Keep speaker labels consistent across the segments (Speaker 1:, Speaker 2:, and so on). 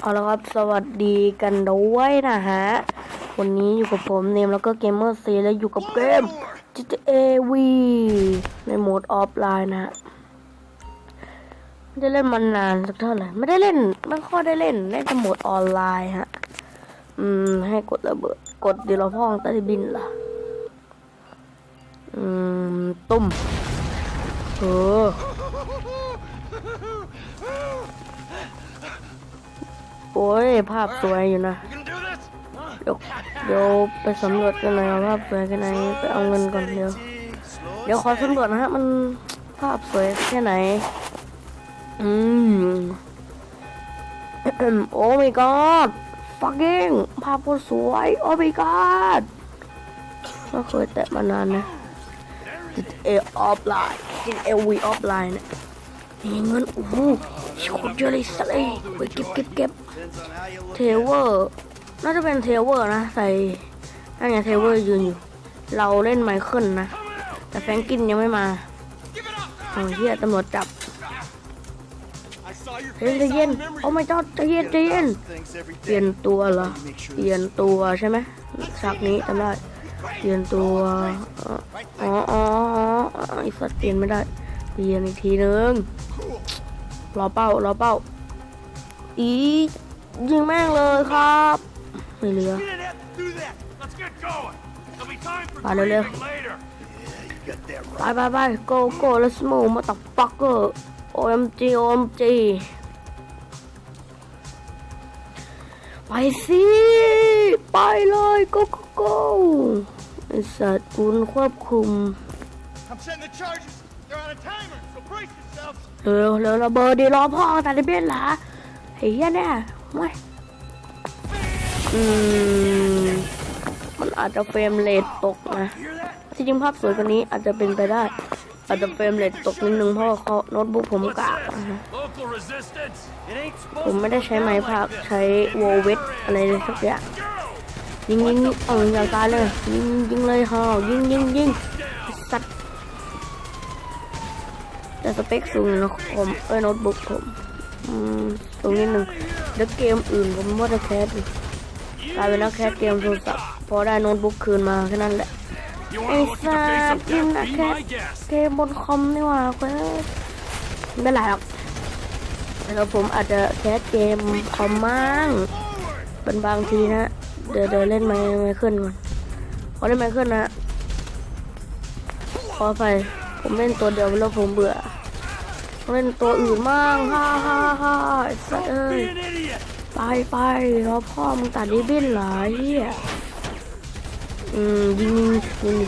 Speaker 1: เอาละครับสวัสดีกันด้วยนะฮะ วันนี้อยู่กับผมเนมแล้วก็เกมเมอร์ซีและอยู่กับเกม GTA V ในโหมดออฟไลน์นะฮะไม่ได้เล่นมานานสักเท่าไหร่ไม่ได้เล่นไม่ค่อยได้เล่นเล่นแต่โหมดออนไลน์ฮะ อืม ให้กดระเบิดกดเดี๋ยวเราพ่องใต้บินล่ะ อืม ตุ้มเออ โอ้ยภาพสวยอยู่นะ เดี๋ยวเดี๋ยวไปสำรวจกันหน่อยว่าภาพสวยแค่ไหนไปเอาเงินก่อนเดี๋ยว เดี๋ยวขอสำรวจนะฮะมันภาพสวยแค่ไหน อืมโอ้ my god fucking ภาพโคตรสวย โอ้ my god ไม่เคยแตะมานานนะจิตเอออฟไลน์จิตเอวีออฟไลน์นี่ยมีเงินโอ้โหโคตรเยอะเลยสัสเลยไปเก็บเก็บเก็บ เทเวอร์น่าจะเป็นเทเวอร์นะใส่นั่นไงเทเวอร์ยืนอยู่ เราเล่นไมเคิลนะ แต่แฟรงกินยังไม่มาโอ้ยเฮียตำรวจจับเฮ้ยใจเย็นโอ้ไม่จอดใจเย็นใจเย็นเปลี่ยนตัวเหรอเปลี่ยนตัวใช่ไหมฉากนี้จำได้เปลี่ยนตัวอ๋ออ๋ออ๋อไอสัตว์เปลี่ยนไม่ได้เปลี่ยนอีกทีนึงรอเป้ารอเป้าอี ยิงแม่งเลยครับ ไม่เหลือ
Speaker 2: You didn't have to do that. Let's get going. There'll be time for
Speaker 1: Vale, Leo.
Speaker 2: grieving later.
Speaker 1: ไปไปไป go go let's move มาตักปักเกอร์ OMG OMG ไปสิ ไปเลย go go go ไอสัตว์กุนควบคุม
Speaker 2: I'm setting the charges. They're on a timer, so brace yourselves.
Speaker 1: เร็วเร็วระเบิดดีรอพ่อตาดิเบนหลาไอ้เหี้ยเนี่ยไม่ อืม มันอาจจะเฟรมเรทตกนะ ที่จริงภาพสวยกว่านี้อาจจะเป็นไปได้ อาจจะเฟรมเรทตกนิดนึงเพราะว่าเขาโน้ตบุ๊กผมกากนะฮะผมไม่ได้ใช้ไม้พากใช้โวเวทอะไรเลยสักอย่างยิงยิงเอาอย่างตายเลยยิงยิงเลยฮะยิงยิงยิงสัตว์แต่สเปคสูงนะผมเอ้ยโน้ตบุ๊กผม อืมสูงนิดนึงเดี๋ยวเกมอื่นผมว่าจะแคสกลายเป็นนักแคสเกมโทรศัพท์พอได้โน้ตบุ๊กคืนมาแค่นั้นแหละ
Speaker 2: You
Speaker 1: Hey,
Speaker 2: want to look at the face of
Speaker 1: Sam, you're
Speaker 2: death?
Speaker 1: not
Speaker 2: Be
Speaker 1: cat-
Speaker 2: my guest.
Speaker 1: เกมบนคอมนี่หว่าเว้ยไม่เป็นไรหรอกแล้วผมอาจจะแคสเกมคอมมั่งเป็นบางทีนะเดี๋ยวเดี๋ยวเล่นไมไม่ขึ้นก่อนพอเล่นไม่ขึ้นนะขอไปผมเล่นตัวเดียวแล้วผมเบื่อ เล่นตัวอื่นมั่งฮ่าฮ่าฮ่าไอ้เอ้ยไปไปรอพ่อมึงตัดดิบินเหรอเฮียอืมยิงยิงดิ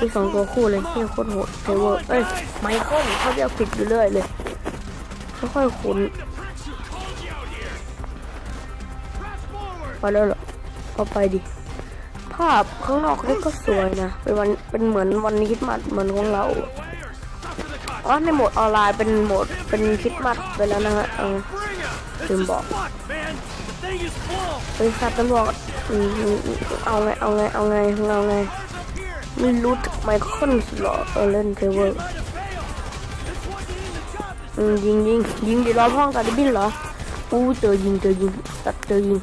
Speaker 1: มีสองตัวคู่เลยเฮียโคตรโหดเทเวอร์เอ้ยไมเคิลเขาเรียกผิดอยู่เรื่อยเลยค่อยๆขุนไปแล้วเหรอก็ไปดิภาพข้างนอกนี่ก็สวยนะ เป็นวัน เป็นเหมือนวันนี้คิดมัดเหมือนของเรา อ๋อในโหมดออนไลน์เป็นโหมดเป็นคริดมัดไปแล้วนะฮะเออ
Speaker 2: Bring 'em. This
Speaker 1: Đừng
Speaker 2: is
Speaker 1: bỏ.
Speaker 2: fun, man. The thing is full.
Speaker 1: เป็นสัตว์ตำรวจอืมอืมอืมเอาไงเอาไงเอาไงเอาไงไม่รู้จักไมเคิลหรอเออเล่นเทเวอร์อืมยิงยิงยิงดีรอพ่องตัดบินเหรออู้เจอยิงเจอยิงตัดเจอยิง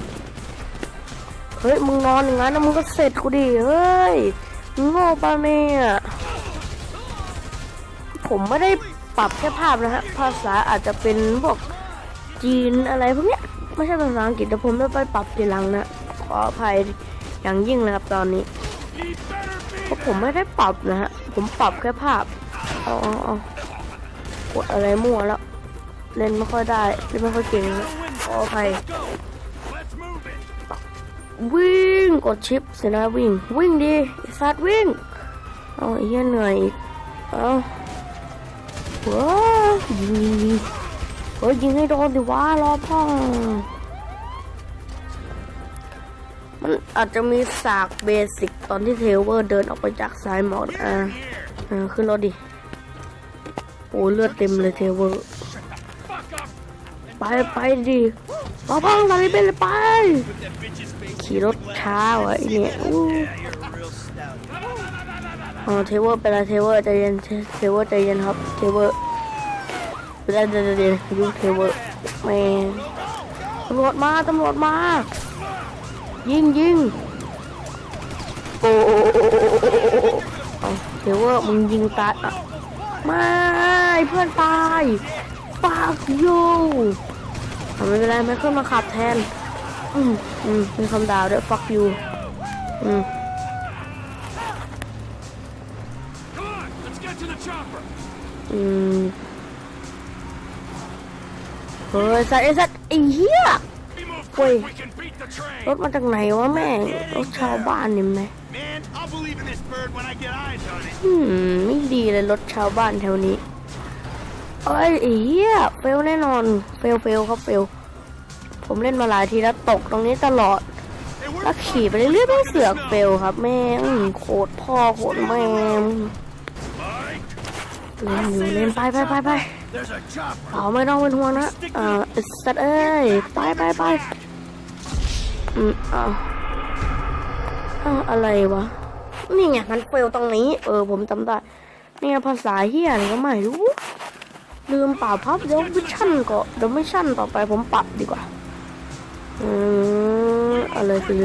Speaker 1: เฮ้ยมึงนอนอย่างนั้นนะมึงก็เสร็จกูดิเฮ้ยมึงโง่ปะเนี่ย ผมไม่ได้ปรับแค่ภาพนะฮะภาษาอาจจะเป็นพวกจีนอะไรพวกเนี้ยไม่ใช่ภาษาอังกฤษแต่ผมได้ไปปรับทีหลังนะขออภัยอย่างยิ่งนะครับตอนนี้เพราะผมไม่ได้ปรับนะฮะผมปรับแค่ภาพเอาเอาเอากดอะไรมั่วแล้ว เล่นไม่ค่อยได้เล่นไม่ค่อยเก่งนะขออภัยวิ่งกดชิปเสนะวิ่ง วิ่งดีสัตว์วิ่งเอาไอ้เหี้ยเหนื่อยอีกเอา ว้ายิงยิงยิงเฮ้ยยิงให้โดนดิว้ารอพ่อมันอาจจะมีสากเบสิกตอนที่เทลเวอร์เดินออกไปจากสายหมอกอ่าอ่าขึ้นรถดิ โอ้เลือดเต็มเลยเทเวอร์ ไปไปดิรอพังตอนนี้เป็นเลยไป ขี่รถช้าวะไอเนี่ย อ๋อเทเวอร์เป็นไรเทเวอร์ใจเย็นเทเวอร์ใจเย็นครับเทเวอร์เดี๋ยวเดี๋ยวเดี๋ยวยุ่งเทเวอร์แม่งำรวจมาตำรวจมา ยิงยิงโอ้เอาเวว่ามึงยิงตายไม่เพื่อนตายฟากโยไม่เป็นไรไม่ขึ้นมาขับแทน อืมอืมมีคำด่าด้วย fuck you อืม อืมเฮ้ยสัตว์ไอ้สัตว์ไอ้เหี้ย
Speaker 2: We move
Speaker 1: Wait.
Speaker 2: quick, we can beat the
Speaker 1: ร
Speaker 2: train.
Speaker 1: ถมาจากไหนวะแม่งรถชาวบ้านนี่ไหม
Speaker 2: Man, I'll believe in this bird when I get eyes on it.
Speaker 1: อืมไม่ดีเลยรถชาวบ้านแถวนี้เอ้ยไอ้เหี้ยเฟลแน่นอนเฟลเฟลครับเฟลผมเล่นมาหลายทีแล้วตกตรงนี้ตลอด
Speaker 2: Hey, where
Speaker 1: แล้วขี่ไปเรื่อยๆไม่เสือกเฟลครับ แม่งโคตรพ่อโคตรแม่ง
Speaker 2: Mike?
Speaker 1: เล่นอยู่เล่นไปไปไปไปเปล่าไม่ต้องเป็นห่วงนะเอ่อสัตว์เอ้ยไปไปไปอืมอ้าวอ้าวอะไรวะนี่ไงมันเฟลวตรงนี้ เออผมจำได้เนี่ยภาษาเฮียอะไรก็ไม่รู้ ลืมเปล่าพับเดี๋ยววิชั่นก็เดี๋ยวไม่ชั่นต่อไปผมปรับดีกว่าอืมอะไรคือ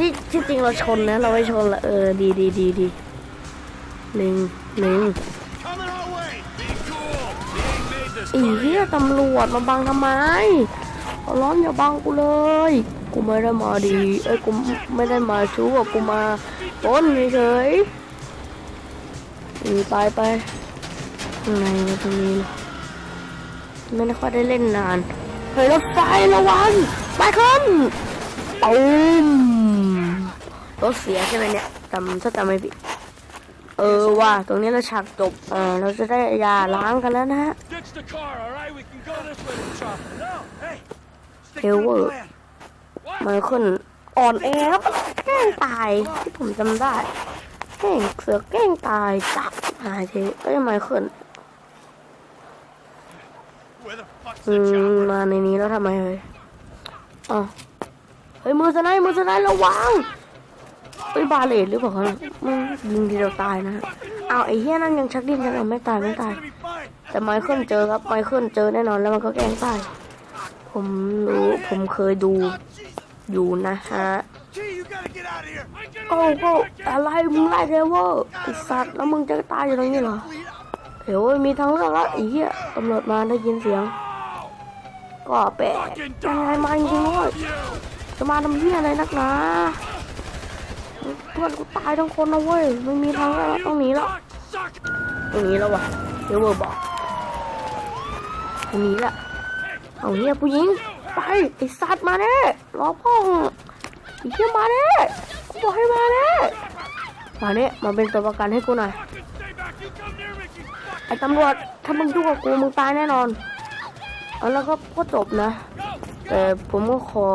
Speaker 1: ที่ที่จริงเราชนนะ เราไม่ชนละเออดีดีดีดี หนึ่งหนึ่ง
Speaker 2: Coming our way. Be cool. He ain't made this
Speaker 1: ไอีเหี้ยตำรวจมาบังทำไมขอร้อนอย่าบังกูเลย กูไม่ได้มาดี เอ้ยกูไม่ได้มาชู้อะกูมาปล้นเฉยๆอืมไปไปข้างในมาตรงนี้นะไม่ได้ค่อยได้เล่นนาน เฮ้ยรถไฟระวังไปขึ้นตูมรถเสียใช่ไหมเนี่ยจำถ้าจำไม่ผิด เออว่าตรงนี้เราฉากจบเออเราจะได้ยาล้างกันแล้วนะฮะ
Speaker 2: Ditch the car, all right? We can go this way to the chopper. No, hey. Stick
Speaker 1: Hey,
Speaker 2: to the
Speaker 1: what?
Speaker 2: plan.
Speaker 1: มันขึ้นอ่อนแอครับแกล้งตายที่ผมจำได้แกล้งเสือกแกล้งตายจับหายทีก็ยังไม่ขึ้น
Speaker 2: Where the fuck's
Speaker 1: อื
Speaker 2: the
Speaker 1: ม
Speaker 2: chopper?
Speaker 1: มาในนี้แล้วทำไมเฮ้ยอ๋อเฮ้ยมือสไนด์มือสไนด์ระวัง เฮ้ยบาเลตหรือเปล่าเขาเนี่ยมึงยิงทีเดียวตายนะฮะเอาวไอ้เหี้ยนั่นยังชักดิ้นชักเอาไม่ตายไม่ตาย
Speaker 2: Gonna be fine.
Speaker 1: แต่ไมเคิลเจอครับไมเคิลเจอแน่นอนแล้วมันก็แกล้งตาย ผมรู้ผมเคยดูอยู่นะฮะ
Speaker 2: Gee, you gotta get out of here.
Speaker 1: โก้โก้อะไรมึงไล่เรเวอร์ไอสัตว์แล้วมึงจะตายอยู่ตรงนี้เหรอเดี๋ยวมีทางเลือกแล้วไอ้เหี้ยตำรวจมาได้ยินเสียง ก็แปลก
Speaker 2: Fucking
Speaker 1: ยังไง
Speaker 2: dog.
Speaker 1: มาจริงๆเว้ย
Speaker 2: You.
Speaker 1: จะมาทำเหี้ยอะไรนักหนา เพื่อนกูตายทั้งคนนะเว้ยไม่มีทางเลือกแล้วต้องหนีแล้ว
Speaker 2: Suck.
Speaker 1: ตรงนี้แล้ววะเรเวอร์บอกตรงนี้แหละเอาเหี้ยผู้หญิงไปไอสัตว์มาแน่รอพ่อไอ้เหี้ยมาแน่กูบอกให้มาแน่มาเนี่ยมาเป็นตัวประกันให้กูหน่อย
Speaker 2: Fucking stay back. You come near me. You fuck.
Speaker 1: ไอ้ตำรวจถ้ามึงยุ่งกับกูมึงตายแน่นอนเอาแล้วก็ก็จบนะแต่ผมก็ขอ